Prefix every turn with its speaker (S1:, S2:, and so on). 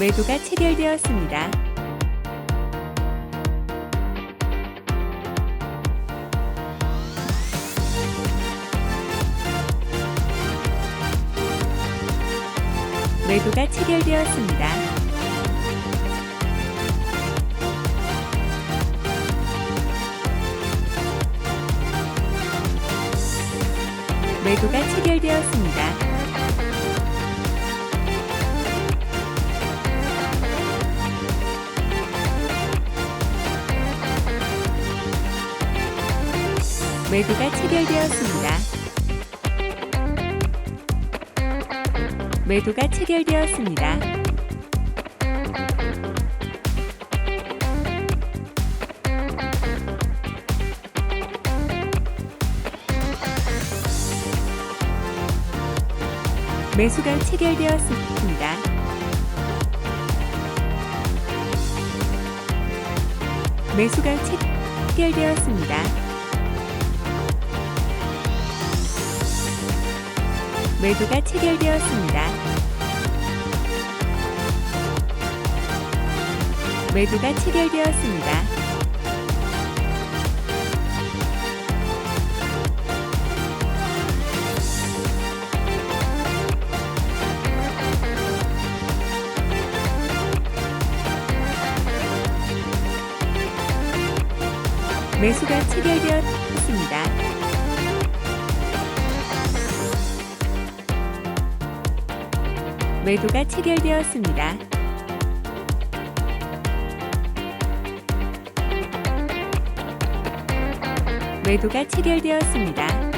S1: 매도가 체결되었습니다. 매도가 체결되었습니다. 매도가 체결되었습니다. 매도가 체결되었습니다. 매도가 체결되었습니다. 매수가 체결되었습니다. 매수가 체결되었습니다. 매도가 체결되었습니다. 매도가 체결되었습니다. 매수가 체결되었습니다. 매도가 체결되었습니다. 매도가 체결되었습니다.